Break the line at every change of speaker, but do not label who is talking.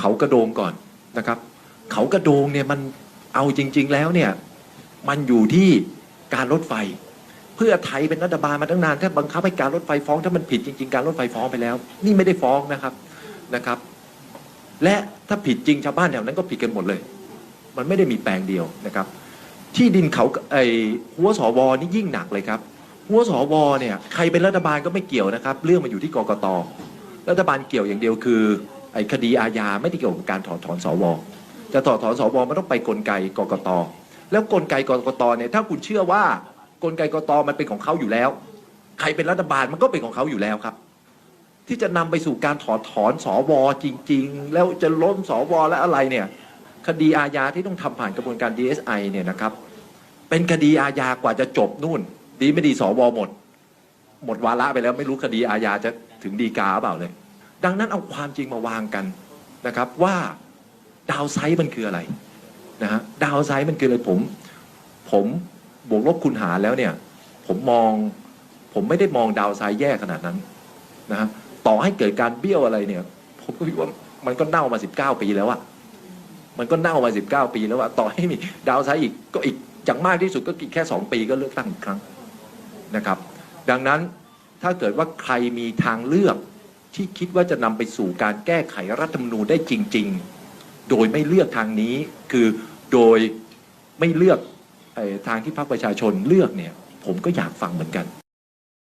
เขากระโดงก่อนนะครับ เขากระโดงเนี่ยมันเอาจริง ๆ แล้วเนี่ยมันอยู่ที่การรถไฟ เพื่อไทยเป็นรัฐบาลมาตั้งนานถ้าบังคับให้การรถไฟฟ้องถ้ามันผิดจริง ๆ การรถไฟฟ้องไปแล้ว นี่ไม่ได้ฟ้องนะครับนะครับ และถ้าผิดจริงชาวบ้านแถวนั้นก็ผิดกันหมดเลย มันไม่ได้มีแปลงเดียวนะครับ ที่ดินเขาไอ้หัวสวนี่ยิ่งหนักเลยครับหัวสวเนี่ยใครเป็นรัฐบาลก็ไม่เกี่ยวนะครับ เรื่องมันอยู่ที่กกตรัฐบาลเกี่ยวอย่างเดียวคือ ไอ้คดีอาญาไม่ได้เกี่ยวกับการถอดถอนสวจะถอดถอนสวมันต้องไปกลไกกกตแล้วกลไกกกตเนี่ยถ้าคุณเชื่อว่ากลไกกกตมันเป็นของเขาอยู่แล้ว ใครเป็นรัฐบาลมันก็เป็นของเขาอยู่แล้วครับ ที่จะนำไปสู่การถอดถอนสวจริง ๆ แล้วจะล้มสวและอะไรเนี่ยคดีอาญาที่ต้องทำผ่านกระบวนการ DSI เนี่ยนะครับ เป็นคดีอาญากว่าจะจบนู่น ดีไม่ดีสวหมด หมดวาระไปแล้วไม่รู้คดีอาญาจะถึงดีกาเปล่าเลย ดังนั้นเอาความจริงมาวางกันนะครับว่าดาวไซด์มันคืออะไรนะฮะดาวไซด์มันคืออะไรผม ผมบวกลบคูณหารแล้วเนี่ย ผมมองผมไม่ได้มองดาวไซด์แย่ขนาดนั้นนะฮะต่อให้เกิดการเบี้ยวอะไรเนี่ย ผมก็คิดว่ามันก็เน่ามาสิบเก้าปีแล้วอะมันก็เน่ามา 19 ปีแล้วว่าต่อให้มีดาวไซด์อีกก็อีกอย่างมากที่สุดก็อีกแค่ 2 ปีก็เลือกตั้งอีกครั้งนะครับ ดังนั้นถ้าเกิดว่าใครมีทางเลือก ที่คิดว่าจะนำไปสู่การแก้ไขรัฐธรรมนูญได้จริง ๆ โดยไม่เลือกทางนี้คือโดยไม่เลือกทางที่พรรคประชาชนเลือกเนี่ยผมก็อยากฟังเหมือนกัน